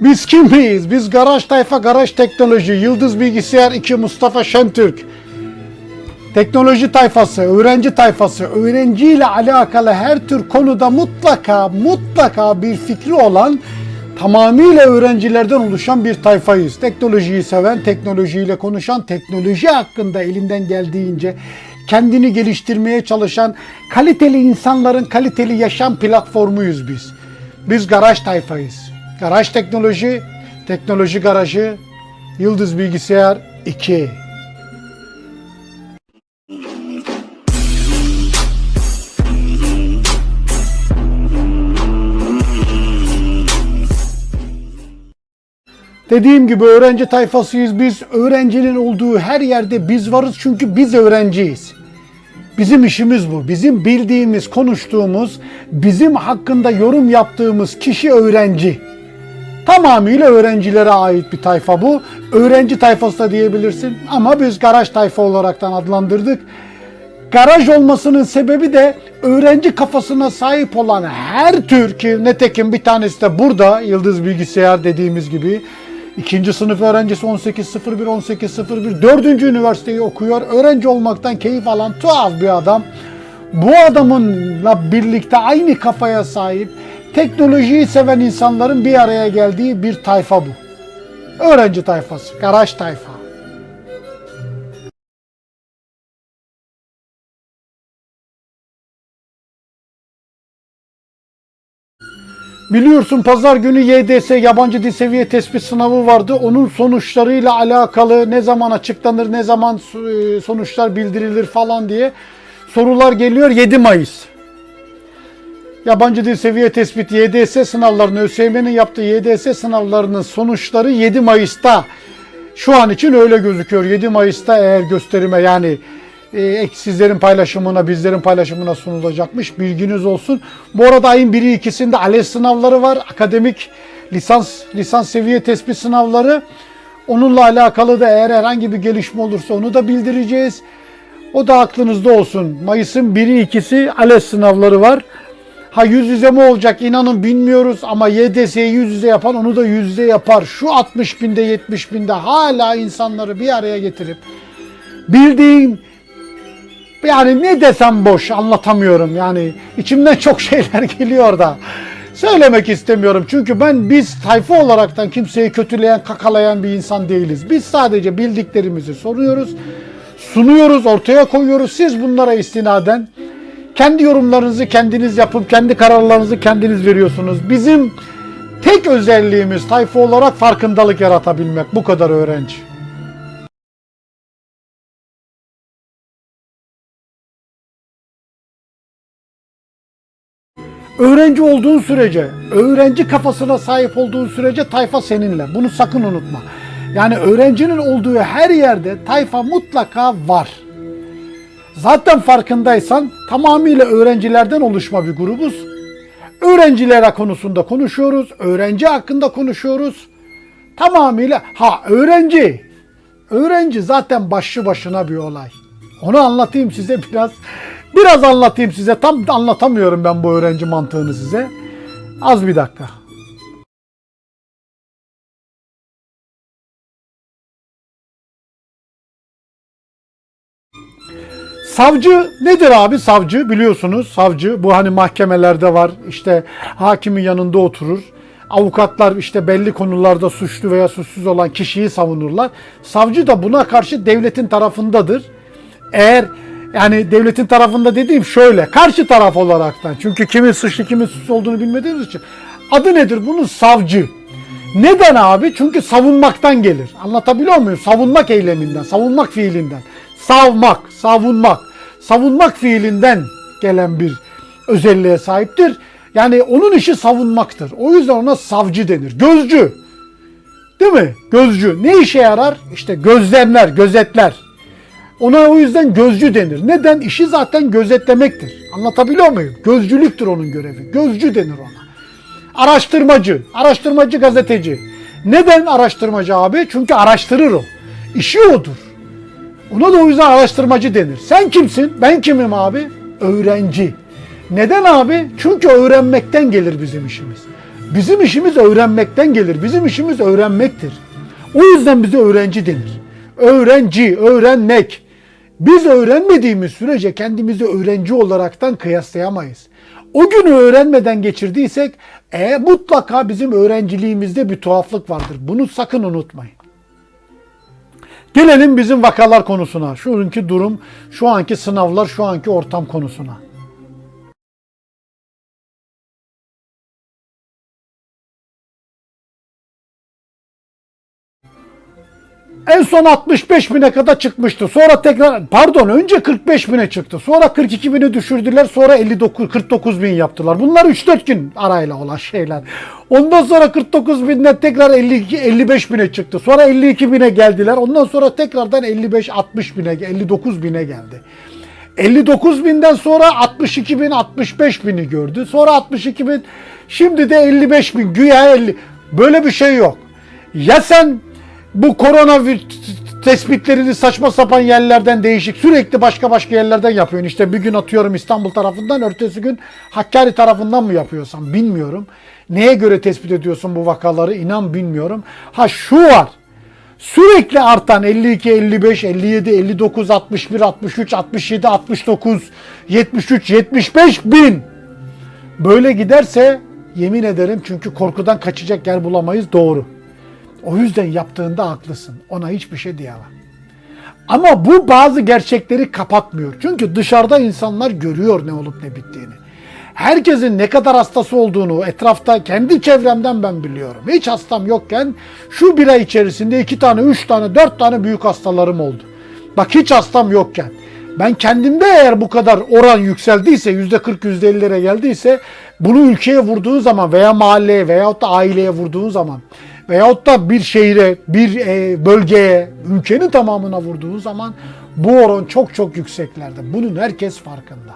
Biz kim miyiz? Biz Garaj Tayfa Garaj Teknoloji, Yıldız Bilgisayar 2 Mustafa Şentürk. Teknoloji tayfası, öğrenci tayfası, öğrenciyle alakalı her tür konuda mutlaka mutlaka bir fikri olan tamamıyla öğrencilerden oluşan bir tayfayız. Teknolojiyi seven, teknolojiyle konuşan, teknoloji hakkında elinden geldiğince kendini geliştirmeye çalışan kaliteli insanların kaliteli yaşam platformuyuz biz. Biz garaj tayfayız. Garaj teknoloji, teknoloji garajı, Yıldız Bilgisayar 2. Dediğim gibi öğrenci tayfasıyız biz. Öğrencinin olduğu her yerde biz varız çünkü biz öğrenciyiz. Bizim işimiz bu. Bizim bildiğimiz, konuştuğumuz, bizim hakkında yorum yaptığımız kişi öğrenci. Tamamıyla öğrencilere ait bir tayfa bu. Öğrenci tayfası da diyebilirsin ama biz garaj tayfa olaraktan adlandırdık. Garaj olmasının sebebi de öğrenci kafasına sahip olan her tür ki netekim bir tanesi de burada Yıldız Bilgisayar dediğimiz gibi ikinci sınıf öğrencisi 1801 1801 dördüncü üniversiteyi okuyor. Öğrenci olmaktan keyif alan tuhaf bir adam. Bu adamınla birlikte aynı kafaya sahip teknolojiyi seven insanların bir araya geldiği bir tayfa bu. Öğrenci tayfası, garaj tayfa. Biliyorsun pazar günü YDS yabancı dil seviye tespit sınavı vardı. Onun sonuçlarıyla alakalı ne zaman açıklanır, ne zaman e, sonuçlar bildirilir falan diye sorular geliyor 7 Mayıs. Yabancı dil seviye tespit YDS sınavlarını ÖSYM'nin yaptığı YDS sınavlarının sonuçları 7 Mayıs'ta. Şu an için öyle gözüküyor. 7 Mayıs'ta eğer gösterime yani e, sizlerin paylaşımına, bizlerin paylaşımına sunulacakmış. Bilginiz olsun. Bu arada ayın 1'i 2'sinde ALES sınavları var. Akademik lisans lisans seviye tespit sınavları. Onunla alakalı da eğer herhangi bir gelişme olursa onu da bildireceğiz. O da aklınızda olsun. Mayıs'ın 1'i 2'si ALES sınavları var. Ha yüz yüze mi olacak? İnanın bilmiyoruz ama YDS'yi yüz yüze yapan onu da yüz yüze yapar. Şu 60 binde 70 binde hala insanları bir araya getirip bildiğin yani ne desem boş anlatamıyorum. Yani içimden çok şeyler geliyor da söylemek istemiyorum. Çünkü ben biz tayfa olaraktan kimseyi kötüleyen kakalayan bir insan değiliz. Biz sadece bildiklerimizi soruyoruz sunuyoruz ortaya koyuyoruz. Siz bunlara istinaden kendi yorumlarınızı kendiniz yapıp kendi kararlarınızı kendiniz veriyorsunuz bizim tek özelliğimiz tayfa olarak farkındalık yaratabilmek bu kadar öğrenci. Öğrenci olduğun sürece, öğrenci kafasına sahip olduğun sürece tayfa seninle. Bunu sakın unutma. Yani öğrencinin olduğu her yerde tayfa mutlaka var. Zaten farkındaysan tamamıyla öğrencilerden oluşma bir grubuz. Öğrencilere konusunda konuşuyoruz, öğrenci hakkında konuşuyoruz. Tamamıyla ha öğrenci. Öğrenci zaten başlı başına bir olay. Onu anlatayım size biraz. Biraz anlatayım size. Tam anlatamıyorum ben bu öğrenci mantığını size. Az bir dakika. Savcı nedir abi savcı biliyorsunuz savcı bu hani mahkemelerde var işte hakimin yanında oturur. Avukatlar işte belli konularda suçlu veya suçsuz olan kişiyi savunurlar. Savcı da buna karşı devletin tarafındadır. Eğer yani devletin tarafında dediğim şöyle karşı taraf olaraktan çünkü kimin suçlu kimin suçsuz olduğunu bilmediğimiz için adı nedir bunun savcı. Neden abi? Çünkü savunmaktan gelir. Anlatabiliyor muyum? Savunmak eyleminden, savunmak fiilinden. Savmak, savunmak. Savunmak fiilinden gelen bir özelliğe sahiptir. Yani onun işi savunmaktır. O yüzden ona savcı denir. Gözcü. Değil mi? Gözcü. Ne işe yarar? İşte gözlemler, gözetler. Ona o yüzden gözcü denir. Neden? İşi zaten gözetlemektir. Anlatabiliyor muyum? Gözcülüktür onun görevi. Gözcü denir ona. Araştırmacı, araştırmacı gazeteci. Neden araştırmacı abi? Çünkü araştırır o. İşi odur. Ona da o yüzden araştırmacı denir. Sen kimsin? Ben kimim abi? Öğrenci. Neden abi? Çünkü öğrenmekten gelir bizim işimiz. Bizim işimiz öğrenmekten gelir. Bizim işimiz öğrenmektir. O yüzden bize öğrenci denir. Öğrenci, öğrenmek. Biz öğrenmediğimiz sürece kendimizi öğrenci olaraktan kıyaslayamayız. O günü öğrenmeden geçirdiysek e, mutlaka bizim öğrenciliğimizde bir tuhaflık vardır. Bunu sakın unutmayın. Gelelim bizim vakalar konusuna. Şu anki durum, şu anki sınavlar, şu anki ortam konusuna. En son 65 bine kadar çıkmıştı. Sonra tekrar pardon önce 45 bine çıktı. Sonra 42 bine düşürdüler. Sonra 59 49 bin yaptılar. Bunlar 3-4 gün arayla olan şeyler. Ondan sonra 49 binden tekrar 52 55 bine çıktı. Sonra 52 bine geldiler. Ondan sonra tekrardan 55 60 bine 59 bine geldi. 59 binden sonra 62 bin 65 bini gördü. Sonra 62 bin şimdi de 55 bin güya 50. Böyle bir şey yok. Ya sen bu koronavirüs tespitlerini saçma sapan yerlerden değişik sürekli başka başka yerlerden yapıyorsun. İşte bir gün atıyorum İstanbul tarafından, ertesi gün Hakkari tarafından mı yapıyorsan bilmiyorum. Neye göre tespit ediyorsun bu vakaları inan bilmiyorum. Ha şu var. Sürekli artan 52, 55, 57, 59, 61, 63, 67, 69, 73, 75 bin. Böyle giderse yemin ederim çünkü korkudan kaçacak yer bulamayız doğru. O yüzden yaptığında haklısın. Ona hiçbir şey diyemem. Ama bu bazı gerçekleri kapatmıyor. Çünkü dışarıda insanlar görüyor ne olup ne bittiğini. Herkesin ne kadar hastası olduğunu etrafta kendi çevremden ben biliyorum. Hiç hastam yokken şu bir ay içerisinde iki tane, üç tane, dört tane büyük hastalarım oldu. Bak hiç hastam yokken. Ben kendimde eğer bu kadar oran yükseldiyse, yüzde kırk, yüzde ellilere geldiyse bunu ülkeye vurduğu zaman veya mahalleye veyahut da aileye vurduğu zaman veyahut da bir şehire, bir e, bölgeye, ülkenin tamamına vurduğu zaman bu oran çok çok yükseklerde. Bunun herkes farkında.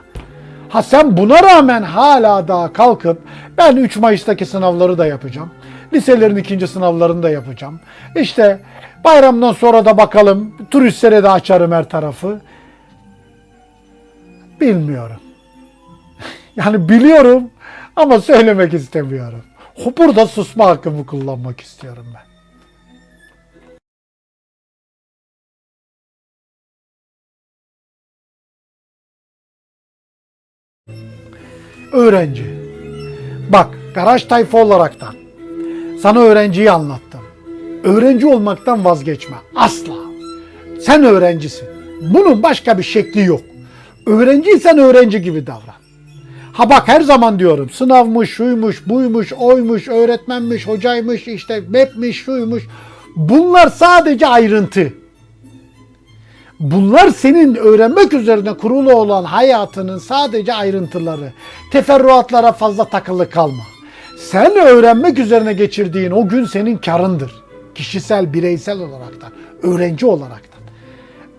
Ha sen buna rağmen hala daha kalkıp ben 3 Mayıs'taki sınavları da yapacağım. Liselerin ikinci sınavlarını da yapacağım. İşte bayramdan sonra da bakalım turistlere de açarım her tarafı. Bilmiyorum. Yani biliyorum ama söylemek istemiyorum. Burada susma hakkımı kullanmak istiyorum ben. Öğrenci. Bak garaj tayfa olaraktan sana öğrenciyi anlattım. Öğrenci olmaktan vazgeçme. Asla. Sen öğrencisin. Bunun başka bir şekli yok. Öğrenciysen öğrenci gibi davran. Ha bak her zaman diyorum sınavmış, şuymuş, buymuş, oymuş, öğretmenmiş, hocaymış, işte mapmiş, şuymuş. Bunlar sadece ayrıntı. Bunlar senin öğrenmek üzerine kurulu olan hayatının sadece ayrıntıları. Teferruatlara fazla takılı kalma. Sen öğrenmek üzerine geçirdiğin o gün senin karındır. Kişisel, bireysel olaraktan, öğrenci olaraktan.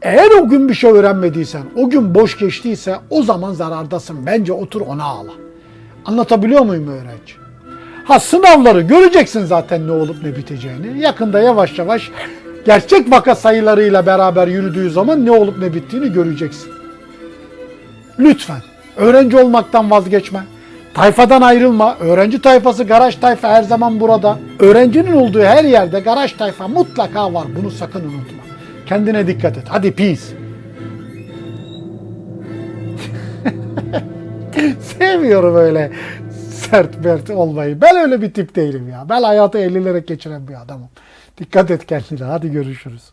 Eğer o gün bir şey öğrenmediysen, o gün boş geçtiyse o zaman zarardasın. Bence otur ona ağla. Anlatabiliyor muyum öğrenci? Ha sınavları göreceksin zaten ne olup ne biteceğini. Yakında yavaş yavaş gerçek vaka sayılarıyla beraber yürüdüğü zaman ne olup ne bittiğini göreceksin. Lütfen öğrenci olmaktan vazgeçme. Tayfadan ayrılma. Öğrenci tayfası, garaj tayfa her zaman burada. Öğrencinin olduğu her yerde garaj tayfa mutlaka var. Bunu sakın unutma. Kendine dikkat et. Hadi peace. Sevmiyorum öyle sert mert olmayı. Ben öyle bir tip değilim ya. Ben hayatı eğlenerek geçiren bir adamım. Dikkat et kendine. Hadi görüşürüz.